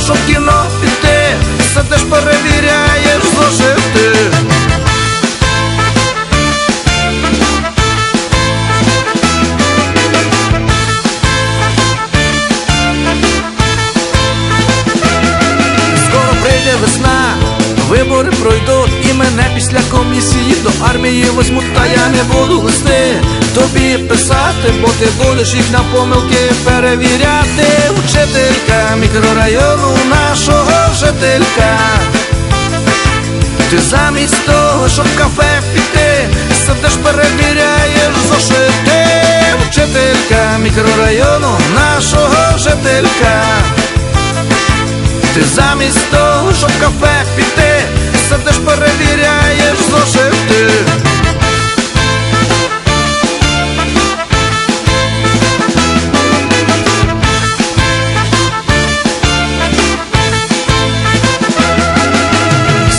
щоб в кіно піти, сидиш, перевіряєш мене після комісії до армії возьмуть, та я не буду листи тобі писати, бо ти будеш їх на помилки перевіряти. Учителька мікрорайону нашого жителька. Ти замість того, щоб кафе піти, сидиш, перевіряєш зошити. Вчителька мікрорайону нашого жителька. Ти замість того, щоб кафе піти, сидиш, перевіряєш зошити.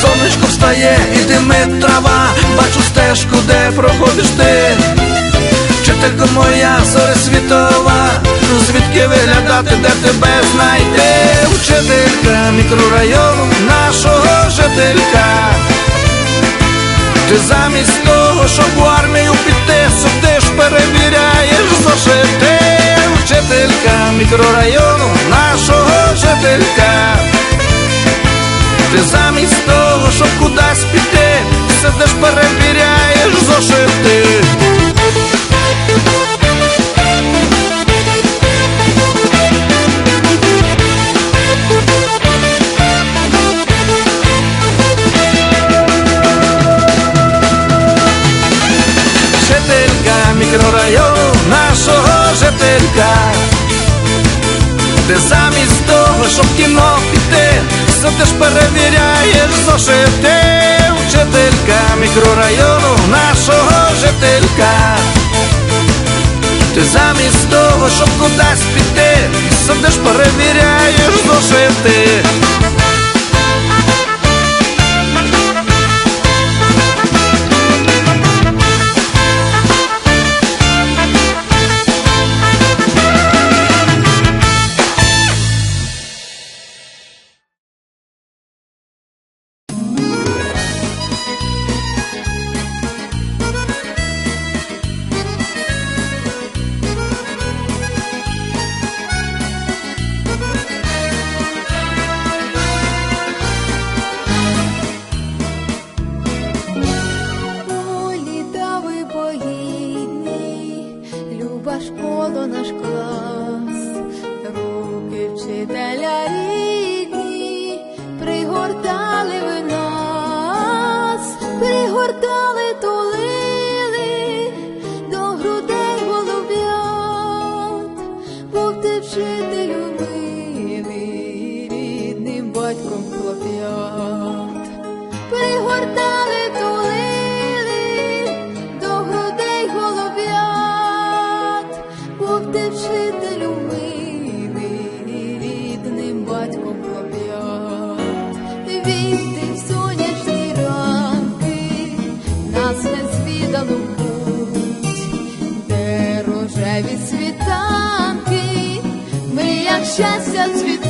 Сонечко встає і димить трава, бачу стежку, де проходиш ти. Вчителько моя зоря світова, звідки виглядати, де тебе знайти? Вчителька мікрорайону нашого жителька. Ти замість того, щоб в армію піти, сидиш, перевіряєш зошити. Вчителька мікрорайону нашого жителька. Ти замість того, щоб кудись піти, сидиш, перевіряєш зошити. Ти замість того, щоб в кіно піти, сидиш, перевіряєш зошити. Вчителька мікрорайону нашого жителька. Ти замість того, щоб кудись піти, пригортали, тулили до грудей голуб'ят, був ти вчителю милий, рідним батьком хлоп'ят пригортали, тулили до грудей голуб'ят, був ти вчителю милий, рідним батьком хлоп'ят. Де рожеві світанки, ми як щастя цвіт